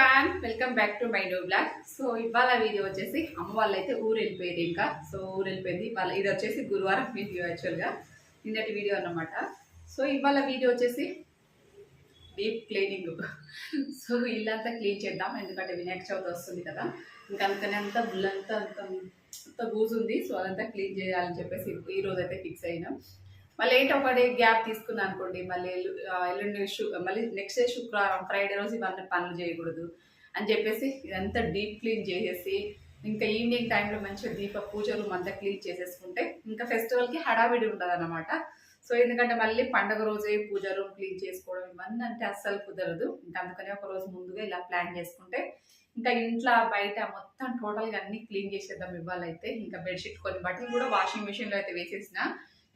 Everyone welcome back to my new blog so ఇవాళ video వచ్చేసి అమ్మ వాళ్ళు అయితే ఊరు వెళ్ళిపోయారు ఇంకా. సో ఊరు వెళ్ళిపోయింది ఇవాళ ఇది వచ్చేసి గురువారం వీడియో యాక్చువల్గా నిన్నటి వీడియో అన్నమాట. సో ఇవాళ వీడియో వచ్చేసి డీప్ క్లీనింగ్ సో ఇల్లంతా క్లీన్ చేద్దాం. ఎందుకంటే వినాయక చవితి వస్తుంది కదా. ఇంకా అందుకనే అంతా బుల్లంతా అంత అంత బూజు ఉంది. సో అదంతా క్లీన్ చేయాలని చెప్పేసి ఈ రోజు అయితే ఫిక్స్ అయినాం. మళ్ళీ ఏంటో డే గ్యాప్ తీసుకున్నాను అనుకోండి మళ్ళీ ఎల్లు- ఎల్లుండి మళ్ళీ నెక్స్ట్ డే శుక్రవారం ఫ్రైడే రోజు ఇవన్నీ పనులు చేయకూడదు అని చెప్పేసి ఇదంతా డీప్ క్లీన్ చేసేసి ఇంకా ఈవినింగ్ టైంలో మంచిగా దీప పూజలు అంతా క్లీన్ చేసేసుకుంటే ఇంకా ఫెస్టివల్కి హడావిడి ఉండదు అనమాట సో ఎందుకంటే మళ్ళీ పండగ రోజే పూజ రూమ్ క్లీన్ చేసుకోవడం ఇవన్నీ అంటే అస్సలు కుదరదు. ఇంకా అందుకని ఒక రోజు ముందుగా ఇలా ప్లాన్ చేసుకుంటే ఇంకా ఇంట్లో బయట మొత్తం టోటల్గా అన్ని క్లీన్ చేసేద్దాం ఇవ్వాలైతే ఇంకా బెడ్షీట్ కొన్ని బట్టలు కూడా వాషింగ్ మిషన్లో అయితే వేసేసిన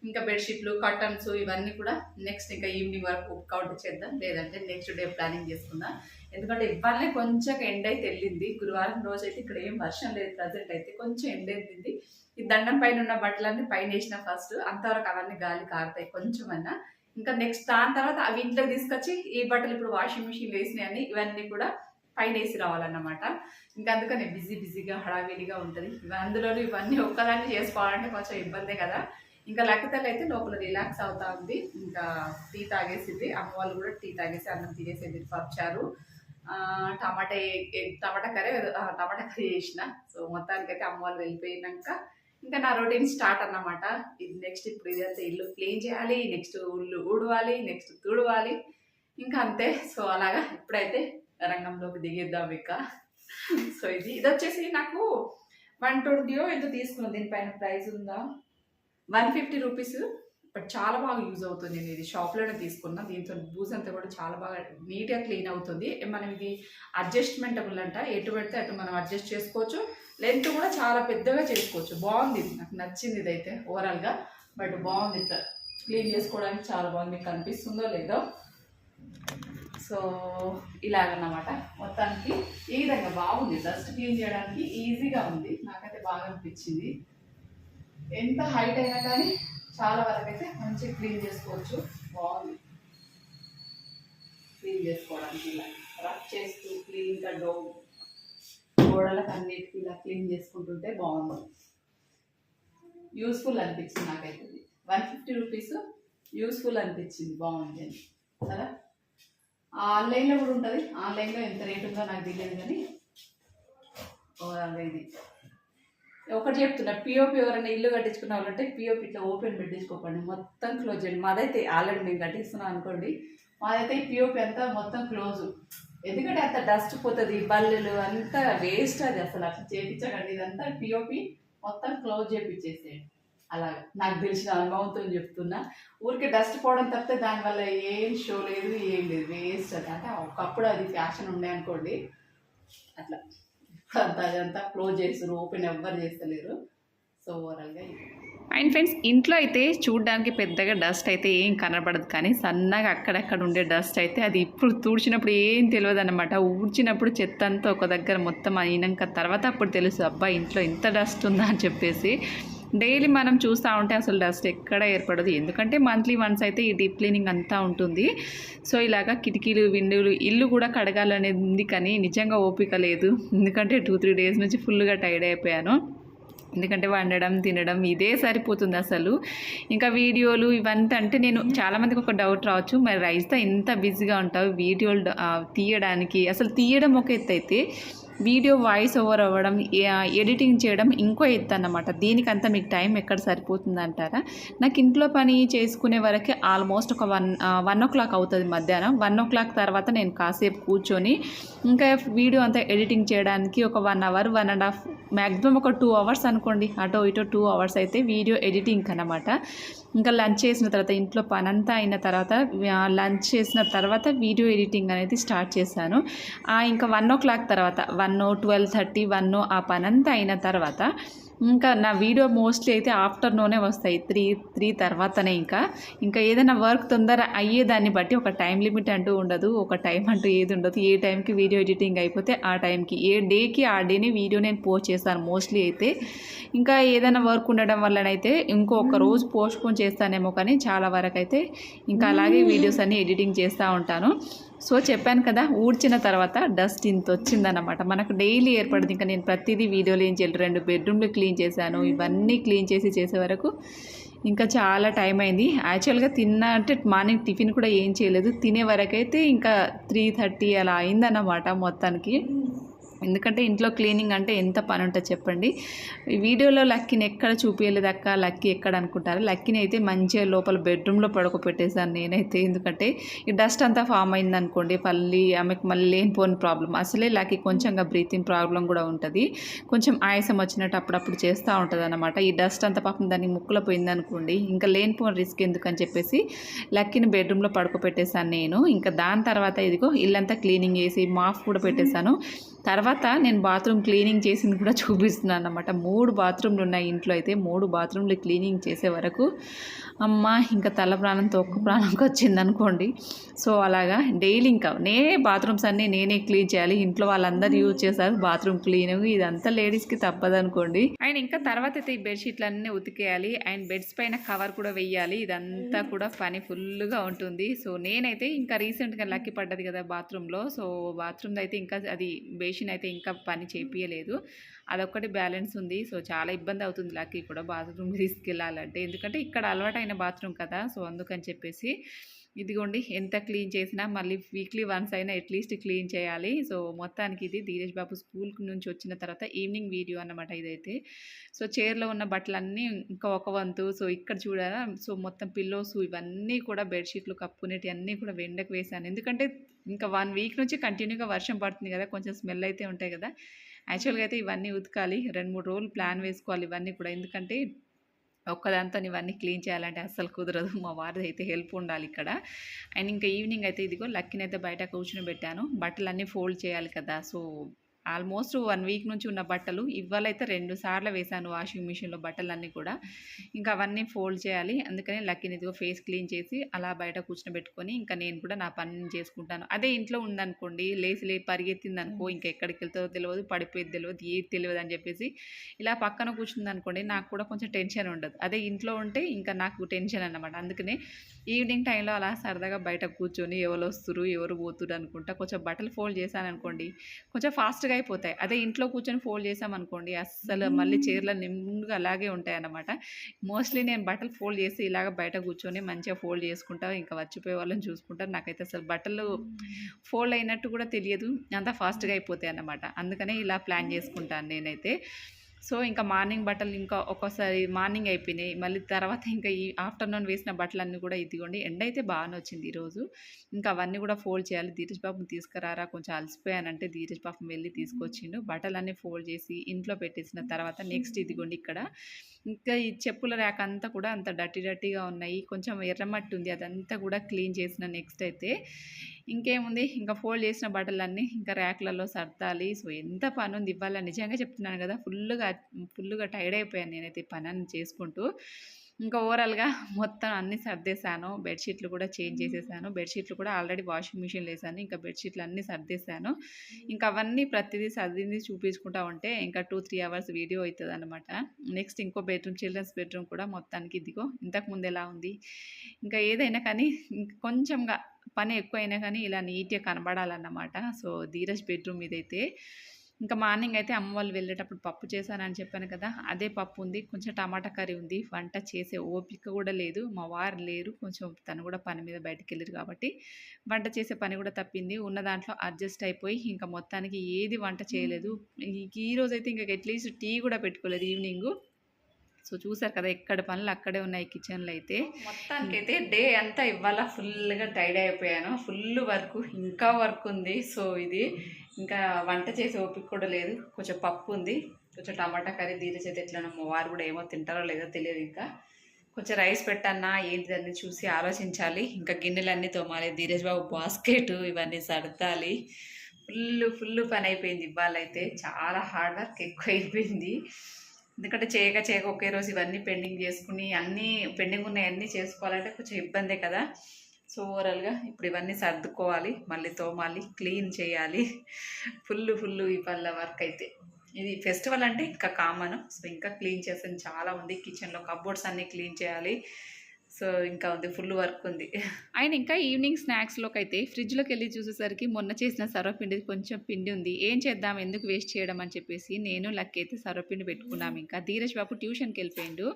ఇంకా బెడ్షీట్లు కర్టన్స్ ఇవన్నీ కూడా నెక్స్ట్ ఇంకా ఈవినింగ్ వరకు కౌంట్ చేద్దాం. లేదంటే నెక్స్ట్ డే ప్లానింగ్ చేసుకుందాం. ఎందుకంటే ఇవాళనే కొంచెం ఎండ్ అయితే వెళ్ళింది. గురువారం రోజు అయితే ఇక్కడ ఏం వర్షం లేదు. ప్రజెంట్ అయితే కొంచెం ఎండ్ వెళ్ళింది. ఈ దండం పైన ఉన్న బట్టలన్నీ పైన వేసిన ఫస్ట్. అంతవరకు అవన్నీ గాలి కారుతాయి కొంచెం అన్నా ఇంకా నెక్స్ట్ దాని తర్వాత అవి ఇంట్లోకి తీసుకొచ్చి ఈ బట్టలు ఇప్పుడు వాషింగ్ మిషన్ వేసినాయని ఇవన్నీ కూడా పైన వేసి రావాలన్నమాట. ఇంకా అందుకని బిజీ బిజీగా హడావిడిగా ఉంటుంది. అందులోనూ ఇవన్నీ ఒక్కదాన్ని చేసుకోవాలంటే కొంచెం ఇబ్బందే కదా. ఇంకా లక్కతల్లి అయితే లోపల రిలాక్స్ అవుతా ఉంది. ఇంకా టీ తాగేసింది. అమ్మ వాళ్ళు కూడా టీ తాగేసి అన్నం తినేసింది ఎదురు ఆ, tomato tomato curry tomato curry చేసిన. సో మొత్తానికైతే అమ్మ వాళ్ళు వెళ్ళిపోయినాక ఇంకా నా రొటీన్ స్టార్ట్ అన్నమాట. ఇది నెక్స్ట్ ఇప్పుడు ఇదంతా ఇల్లు క్లీన్ చేయాలి నెక్స్ట్ ఇల్లు ఊడవాలి నెక్స్ట్ తుడవాలి. ఇంకా అంతే. సో అలాగా ఇప్పుడైతే రంగంలోకి దిగేద్దాం ఇక. సో ఇది ఇది వచ్చేసి నాకు వన్ ట్వంటీయో ఎంత తీసుకున్నాను. దీనిపైన ప్రైస్ ఉందా? వన్ ఫిఫ్టీ రూపీస్ బట్ చాలా బాగా యూజ్ అవుతుంది. నేను ఇది షాప్లోనే తీసుకున్నా. దీంతో బూజ్ అంతా కూడా చాలా బాగా నీట్గా క్లీన్ అవుతుంది. మనం ఇది అడ్జస్ట్మెంటబుల్ అంట. ఎటు పెడితే అటు మనం అడ్జస్ట్ చేసుకోవచ్చు. లెంత్ కూడా చాలా పెద్దగా చేసుకోవచ్చు. బాగుంది. నాకు నచ్చింది ఇదైతే ఓవరాల్గా. బట్ బాగుంది క్లీన్ చేసుకోవడానికి చాలా బాగుంది. మీకు కనిపిస్తుందో లేదో. సో ఇలాగన్నమాట. మొత్తానికి ఈ విధంగా బాగుంది. డస్ట్ క్లీన్ చేయడానికి ఈజీగా ఉంది. నాకైతే బాగా అనిపించింది. ఎంత హైట్ అయినా కానీ చాలా వరకు అయితే మంచిగా క్లీన్ చేసుకోవచ్చు. బాగుంది. క్లీన్ చేసుకోవడానికి ఇలా రఫ్ చేస్తూ క్లీన్గా డో గోడలకు అన్నిటికీ ఇలా క్లీన్ చేసుకుంటుంటే బాగుంది. యూస్ఫుల్ అనిపించింది నాకైతే వన్ ఫిఫ్టీ రూపీస్ యూస్ఫుల్ అనిపించింది. బాగుంది అని. కదా ఆన్లైన్లో కూడా ఉంటుంది. ఆన్లైన్లో ఎంత రేట్ ఉందో నాకు తెలియదు కానీ ఓవరాల్గా ఇది. ఒకటి చెప్తున్నా పిఓపి ఎవరైనా ఇల్లు కట్టించుకున్న వాళ్ళంటే పిఓపి ఇట్లా ఓపెన్ పెట్టించుకోకండి. మొత్తం క్లోజ్ చేయండి. మాదైతే ఆల్రెడీ మేము కట్టిస్తున్నాం అనుకోండి మాదైతే పిఓపి అంతా మొత్తం క్లోజ్ ఎందుకంటే అంత డస్ట్ పోతుంది బల్లులు అంతా వేస్ట్ అది అసలు. అట్లా చేయించకండి ఇదంతా పిఓపి మొత్తం క్లోజ్ చేపించేసేయండి. అలా నాకు తెలిసిన అనుభవంతో చెప్తున్నా. ఊరికి డస్ట్ పోవడం తప్పితే దానివల్ల ఏం షో లేదు ఏం లేదు. వేస్ట్ అది. అంటే ఒకప్పుడు అది ఫ్యాషన్ ఉండే అనుకోండి అట్లా. అంతా అదంతా క్లోజ్ చేస్తారు ఓపెన్ ఎవ్వరు చేస్తలేరు. సో ఓవరాల్గా అండ్ ఫ్రెండ్స్ ఇంట్లో అయితే చూడడానికి పెద్దగా డస్ట్ అయితే ఏం కనబడదు. కానీ సన్నగా అక్కడక్కడ ఉండే డస్ట్ అయితే అది ఇప్పుడు తుడిచినప్పుడు ఏం తెలియదు అనమాట ఊడ్చినప్పుడు చెత్త అంతా ఒక దగ్గర మొత్తం అయినాక తర్వాత అప్పుడు తెలుసు అబ్బా ఇంట్లో ఇంత డస్ట్ ఉందా అని చెప్పేసి. డైలీ మనం చూస్తూ ఉంటే అసలు డస్ట్ ఎక్కడ ఏర్పడదు. ఎందుకంటే మంత్లీ వన్స్ అయితే ఈ డీప్ క్లీనింగ్ అంతా ఉంటుంది. సో ఇలాగా కిటికీలు విండోలు ఇల్లు కూడా కడగాలనేది ఉంది కానీ నిజంగా ఓపిక లేదు. ఎందుకంటే టూ త్రీ డేస్ నుంచి ఫుల్గా టైర్డ్ అయిపోయాను. ఎందుకంటే వండడం తినడం ఇదే సరిపోతుంది అసలు. ఇంకా వీడియోలు ఇవంతా అంటే నేను చాలామందికి ఒక డౌట్ రావచ్చు. మరి రైస్తో ఇంత బిజీగా ఉంటావు వీడియోలు తీయడానికి. అసలు తీయడం ఒక ఎత్తు అయితే వీడియో వాయిస్ ఓవర్ అవ్వడం ఎడిటింగ్ చేయడం ఇంకో ఎత్తు అన్నమాట దీనికంతా మీకు టైం ఎక్కడ సరిపోతుంది అంటారా నాకు ఇంట్లో పని చేసుకునే వరకు ఆల్మోస్ట్ ఒక వన్ వన్ ఓ క్లాక్ అవుతుంది మధ్యాహ్నం. వన్ ఓ క్లాక్ తర్వాత నేను కాసేపు కూర్చొని ఇంకా వీడియో అంతా ఎడిటింగ్ చేయడానికి ఒక one hour one and half maximum ఒక టూ అవర్స్ అనుకోండి. అటో ఇటో టూ అవర్స్ అయితే వీడియో ఎడిటింగ్ అనమాట ఇంకా లంచ్ చేసిన తర్వాత ఇంట్లో పని అంతా అయిన తర్వాత లంచ్ చేసిన తర్వాత వీడియో ఎడిటింగ్ అనేది స్టార్ట్ చేశాను. ఇంకా వన్ ఓ క్లాక్ తర్వాత వన్ ట్వెల్వ్ థర్టీ వన్ ఆ పని అంతా అయిన తర్వాత ఇంకా నా వీడియో మోస్ట్లీ అయితే ఆఫ్టర్నూనే వస్తాయి. త్రీ త్రీ తర్వాతనే ఇంకా. ఇంకా ఏదైనా వర్క్ తొందర అయ్యేదాన్ని బట్టి ఒక టైం లిమిట్ అంటూ ఉండదు. ఒక టైం అంటూ ఏది ఉండదు. ఏ టైంకి వీడియో ఎడిటింగ్ అయిపోతే ఆ టైంకి. ఏ డేకి ఆ డేని వీడియో నేను పోస్ట్ చేస్తాను మోస్ట్లీ అయితే. ఇంకా ఏదైనా వర్క్ ఉండడం వల్లనైతే ఇంకొక రోజు పోస్ట్ పోన్ చేస్తానేమో కానీ చాలా వరకు అయితే ఇంకా అలాగే వీడియోస్ అన్ని ఎడిటింగ్ చేస్తూ ఉంటాను. సో చెప్పాను కదా ఊడ్చిన తర్వాత డస్ట్ ఇంత వచ్చిందన్నమాట. మనకు డైలీ ఏర్పడింది ఇంకా నేను ప్రతిదీ వీడియోలో ఏం చేయలేదు రెండు బెడ్రూమ్లు క్లీన్ చేశాను. ఇవన్నీ క్లీన్ చేసి చేసే వరకు ఇంకా చాలా టైం అయింది. యాక్చువల్గా తిన్నా అంటే మార్నింగ్ టిఫిన్ కూడా ఏం చేయలేదు. తినే వరకైతే ఇంకా త్రీ థర్టీ అలా అయిందన్నమాట మొత్తానికి. ఎందుకంటే ఇంట్లో క్లీనింగ్ అంటే ఎంత పని ఉంటుంది చెప్పండి. ఈ వీడియోలో లక్కీని ఎక్కడ చూపించలేదు అక్క? లక్కీ ఎక్కడ అనుకుంటారు? లక్కీని అయితే మంచిగా లోపల బెడ్రూమ్లో పడుకోపెట్టేసాను నేనైతే. ఎందుకంటే ఈ డస్ట్ అంతా ఫామ్ అయింది అనుకోండి మళ్ళీ ఆమెకు మళ్ళీ లేనిపోని ప్రాబ్లం అసలే లక్కీ కొంచెంగా బ్రీతింగ్ ప్రాబ్లం కూడా ఉంటుంది. కొంచెం ఆయాసం వచ్చినట్టు అప్పుడప్పుడు చేస్తూ ఉంటుంది అనమాట ఈ డస్ట్ అంతా పాపం దానికి ముక్కులో పోయింది అనుకోండి ఇంకా లేనిపోని రిస్క్ ఎందుకని చెప్పేసి లక్కీని బెడ్రూమ్లో పడుకోపెట్టేశాను నేను. ఇంకా దాని తర్వాత ఇదిగో ఇల్లంతా క్లీనింగ్ చేసి మాఫ్ కూడా పెట్టేశాను. తర్వాత నేను బాత్రూమ్ క్లీనింగ్ చేసింది కూడా చూపిస్తున్నాను అనమాట మూడు బాత్రూమ్లు ఉన్నాయి ఇంట్లో అయితే. మూడు బాత్రూమ్లు క్లీనింగ్ చేసే వరకు అమ్మ ఇంకా తల ప్రాణం తొక్కు ప్రాణంకి వచ్చింది అనుకోండి. సో అలాగా డైలీ ఇంకా నేనే బాత్రూమ్స్ అన్నీ నేనే క్లీన్ చేయాలి. ఇంట్లో వాళ్ళందరూ యూజ్ చేస్తారు బాత్రూమ్ క్లీనింగ్. ఇదంతా లేడీస్కి తప్పదు అనుకోండి. అండ్ ఇంకా తర్వాత అయితే ఈ బెడ్షీట్లు అన్నీ ఉతికేయాలి. అండ్ బెడ్స్ పైన కవర్ కూడా వెయ్యాలి. ఇదంతా కూడా పని ఫుల్గా ఉంటుంది. సో నేనైతే ఇంకా రీసెంట్గా లక్కీ పడ్డది కదా బాత్రూంలో సో బాత్రూమ్ అయితే ఇంకా అది మిషన్ అయితే ఇంకా పని చేపియలేదు. అదొక్కటి బ్యాలెన్స్ ఉంది. సో చాలా ఇబ్బంది అవుతుంది లక్కీ కూడా బాత్రూమ్ తీసుకెళ్ళాలంటే. ఎందుకంటే ఇక్కడ అలవాటైన బాత్రూమ్ కదా. సో అందుకని చెప్పేసి ఇదిగోండి ఎంత క్లీన్ చేసినా మళ్ళీ వీక్లీ వన్స్ అయినా అట్లీస్ట్ క్లీన్ చేయాలి. సో మొత్తానికి ఇది ధీరేష్ బాబు స్కూల్ నుంచి వచ్చిన తర్వాత ఈవినింగ్ వీడియో అన్నమాట ఇదైతే. సో చైర్లో ఉన్న బట్టలన్నీ ఇంకా ఒక వంతు. సో ఇక్కడ చూడాలా సో మొత్తం పిల్లోస్ ఇవన్నీ కూడా బెడ్షీట్లు కప్పుకునేటి అన్నీ కూడా వెండకు వేశాను. ఎందుకంటే ఇంకా వన్ వీక్ నుంచి కంటిన్యూగా వర్షం పడుతుంది కదా కొంచెం స్మెల్ అయితే ఉంటాయి కదా. యాక్చువల్గా అయితే ఇవన్నీ ఉతకాలి. రెండు మూడు రోజులు ప్లాన్ వేసుకోవాలి ఇవన్నీ కూడా. ఎందుకంటే ఒక్కదాంతో ఇవన్నీ క్లీన్ చేయాలంటే అస్సలు కుదరదు. మా వారిది అయితే హెల్ప్ ఉండాలి ఇక్కడ. అండ్ ఇంకా ఈవినింగ్ అయితే ఇదిగో లక్కీని అయితే బయట కూర్చుని పెట్టాను. బట్టలన్నీ ఫోల్డ్ చేయాలి కదా సో ఆల్మోస్ట్ వన్ వీక్ నుంచి ఉన్న బట్టలు ఇవ్వాలైతే రెండు సార్లు వేశాను వాషింగ్ మిషన్లో బట్టలన్నీ కూడా. ఇంకా అవన్నీ ఫోల్డ్ చేయాలి. అందుకని లక్కీని ఇదిగో ఫేస్ క్లీన్ చేసి అలా బయట కూర్చోబెట్టుకొని పెట్టుకొని ఇంకా నేను కూడా నా పని చేసుకుంటాను. అదే ఇంట్లో ఉందనుకోండి లేచి లే పరిగెత్తింది అనుకో ఇంకా ఎక్కడికి వెళ్తుందో తెలియదు పడిపోయేది తెలియదు ఏది తెలియదు అని చెప్పేసి ఇలా పక్కన కూర్చుంది అనుకోండి నాకు కూడా కొంచెం టెన్షన్ ఉండదు. అదే ఇంట్లో ఉంటే ఇంకా నాకు టెన్షన్ అనమాట అందుకనే ఈవినింగ్ టైంలో అలా సరదాగా బయట కూర్చొని ఎవరు వస్తురు ఎవరు పోతురు అనుకుంటా కొంచెం బట్టలు ఫోల్డ్ చేశాను అనుకోండి కొంచెం ఫాస్ట్గా అయిపోతాయి. అదే ఇంట్లో కూర్చొని ఫోల్డ్ చేసామనుకోండి అస్సలు మళ్ళీ చీరలు నిండుగా అలాగే ఉంటాయి అన్నమాట మోస్ట్లీ నేను బట్టలు ఫోల్డ్ చేసి ఇలాగ బయట కూర్చొని మంచిగా ఫోల్డ్ చేసుకుంటా ఇంకా వచ్చిపోయే వాళ్ళని చూసుకుంటా. నాకైతే అసలు బట్టలు ఫోల్డ్ అయినట్టు కూడా తెలియదు. అంత ఫాస్ట్గా అయిపోతాయి అన్నమాట అందుకనే ఇలా ప్లాన్ చేసుకుంటాను నేనైతే. సో ఇంకా మార్నింగ్ బట్టలు ఇంకా ఒక్కోసారి మార్నింగ్ అయిపోయినాయి. మళ్ళీ తర్వాత ఇంకా ఈ ఆఫ్టర్నూన్ వేసిన బట్టలన్నీ కూడా ఇదిగోండి. ఎండ అయితే బాగానే వచ్చింది ఈరోజు. ఇంకా అవన్నీ కూడా ఫోల్డ్ చేయాలి. ధీరజ్ బాబుని తీసుకురారా? కొంచెం అలసిపోయానంటే ధీరజ్ బాబు వెళ్ళి తీసుకొచ్చిండు. బట్టలన్నీ ఫోల్డ్ చేసి ఇంట్లో పెట్టేసిన తర్వాత నెక్స్ట్ ఇదిగోండి ఇక్కడ. ఇంకా ఈ చెప్పుల ర్యాక్ అంతా కూడా అంత డట్టి డట్టిగా ఉన్నాయి. కొంచెం ఎర్రమట్టి ఉంది. అదంతా కూడా క్లీన్ చేసిన నెక్స్ట్ అయితే ఇంకేముంది? ఇంకా ఫోల్డ్ చేసిన బట్టలన్నీ ఇంకా ర్యాక్లలో సర్దాలి. సో ఎంత పని ఉంది ఇవాళ నిజంగా చెప్తున్నాను కదా. ఫుల్గా ఫుల్గా టైర్డ్ అయిపోయాను నేనైతే ఈ పని అన్ని చేసుకుంటూ. ఇంకా ఓవరాల్గా మొత్తం అన్నీ సర్దేశాను. బెడ్షీట్లు కూడా చేంజ్ చేసేసాను. బెడ్షీట్లు కూడా ఆల్రెడీ వాషింగ్ మిషన్లో వేసాను. ఇంకా బెడ్షీట్లు అన్నీ సర్దేశాను. ఇంకా అవన్నీ ప్రతిదీ సర్దింది చూపించుకుంటా ఉంటే ఇంకా టూ త్రీ అవర్స్ వీడియో అవుతుంది అనమాట నెక్స్ట్ ఇంకో బెడ్రూమ్ చిల్డ్రన్స్ బెడ్రూమ్ కూడా మొత్తానికి ఇదిగో ఇంతకుముందు ఎలా ఉంది? ఇంకా ఏదైనా కానీ ఇంక కొంచెంగా పని ఎక్కువైనా కానీ ఇలా నీట్గా కనబడాలన్నమాట. సో ధీరజ్ బెడ్రూమ్ ఇదైతే. ఇంకా మార్నింగ్ అయితే అమ్మ వాళ్ళు వెళ్ళేటప్పుడు పప్పు చేశానని చెప్పాను కదా అదే పప్పు ఉంది కొంచెం టమాటా కర్రీ ఉంది వంట చేసే ఓపిక కూడా లేదు మా వారు లేరు కొంచెం తను కూడా పని మీద బయటికి వెళ్ళారు కాబట్టి వంట చేసే పని కూడా తప్పింది ఉన్న దాంట్లో అడ్జస్ట్ అయిపోయి ఇంకా మొత్తానికి ఏది వంట చేయలేదు. ఈ- ఈ రోజు అయితే ఇంకా అట్లీస్ట్ టీ కూడా పెట్టుకోలేదు ఈవినింగ్. సో చూసారు కదా ఎక్కడ పనులు అక్కడే ఉన్నాయి కిచెన్లో అయితే. మొత్తానికి అయితే డే అంతా ఇవాళ ఫుల్గా టైర్డ్ అయిపోయాను. ఫుల్ వర్క్ ఇంకా వర్క్ ఉంది. సో ఇది ఇంకా వంట చేసే ఓపిక కూడా లేదు. కొంచెం పప్పు ఉంది. కొంచెం టమాటా కర్రీ ధీరజ్ అయితే ఎట్లా మా వారు కూడా ఏమో తింటారో లేదో తెలియదు ఇంకా. కొంచెం రైస్ పెట్టన్నా ఏంటిదని చూసి ఆలోచించాలి. ఇంకా గిన్నెలన్నీ తోమాలి. ధీరజ్ బాబు బాస్కెట్ ఇవన్నీ సర్దాలి. ఫుల్ ఫుల్ పని అయిపోయింది ఇవాళ అయితే. చాలా హార్డ్ వర్క్ ఎక్కువ అయిపోయింది ఎందుకంటే చేయక చేయక ఒకే రోజు ఇవన్నీ పెండింగ్ చేసుకుని అన్నీ పెండింగ్ ఉన్నాయన్నీ చేసుకోవాలంటే కొంచెం ఇబ్బందే కదా. సో ఓవరాల్గా ఇప్పుడు ఇవన్నీ సర్దుకోవాలి మళ్ళీ తోమాలి క్లీన్ చేయాలి. ఫుల్ ఫుల్ ఇవాళ వర్క్ అయితే. ఇది ఫెస్టివల్ అంటే ఇంకా కామన్. సో ఇంకా క్లీన్ చేసాను చాలా ఉంది కిచెన్లో. కబోర్డ్స్ అన్నీ క్లీన్ చేయాలి. సో ఇంకా ఉంది ఫుల్ వర్క్ ఉంది. ఆయన ఇంకా ఈవినింగ్ స్నాక్స్లోకి అయితే ఫ్రిడ్జ్లోకి వెళ్ళి చూసేసరికి మొన్న చేసిన సర్వపిండి కొంచెం పిండి ఉంది. ఏం చేద్దాం ఎందుకు వేస్ట్ చేయడం అని చెప్పేసి నేను లక్ అయితే సర్వపిండి పెట్టుకున్నాం ఇంకా. ధీరజ్ బాబు ట్యూషన్కి వెళ్ళిపోయిండు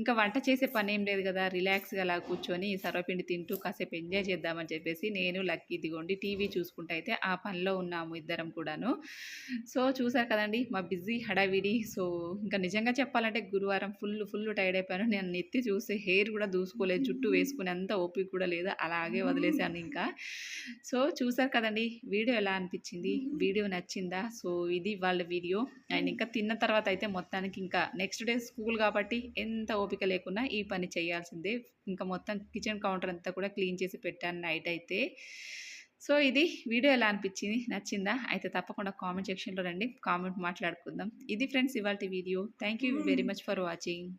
ఇంకా వంట చేసే పని ఏం లేదు కదా రిలాక్స్గా అలా కూర్చొని సర్వపిండి తింటూ కాసేపు ఎంజాయ్ చేద్దామని చెప్పేసి నేను లక్ ఇదిగోండి టీవీ చూసుకుంటూ అయితే ఆ పనిలో ఉన్నాము ఇద్దరం కూడాను. సో చూసారు కదండి మా బిజీ హడావిడి. సో ఇంకా నిజంగా చెప్పాలంటే గురువారం ఫుల్ ఫుల్ టైర్డ్ అయిపోయాను. నేను నెత్తి చూసి హెయిర్ కూడా దూసుకోలేదు జుట్టు వేసుకునే అంత ఓపిక కూడా లేదు? అలాగే వదిలేశాను ఇంకా. సో చూసారు కదండి వీడియో ఎలా అనిపించింది? వీడియో నచ్చిందా? సో ఇది వాళ్ళ వీడియో. అండ్ ఇంకా తిన్న తర్వాత అయితే మొత్తానికి ఇంకా నెక్స్ట్ డే స్కూల్ కాబట్టి ఎంత ఓపిక లేకున్నా ఈ పని చేయాల్సిందే. ఇంకా మొత్తం కిచెన్ కౌంటర్ అంతా కూడా క్లీన్ చేసి పెట్టాను నైట్ అయితే. సో ఇది వీడియో ఎలా అనిపించింది? నచ్చిందా? అయితే తప్పకుండా కామెంట్ సెక్షన్లో రండి. కామెంట్ మాట్లాడుకుందాం. ఇది ఫ్రెండ్స్ ఇవాళ video. Thank you very much for watching.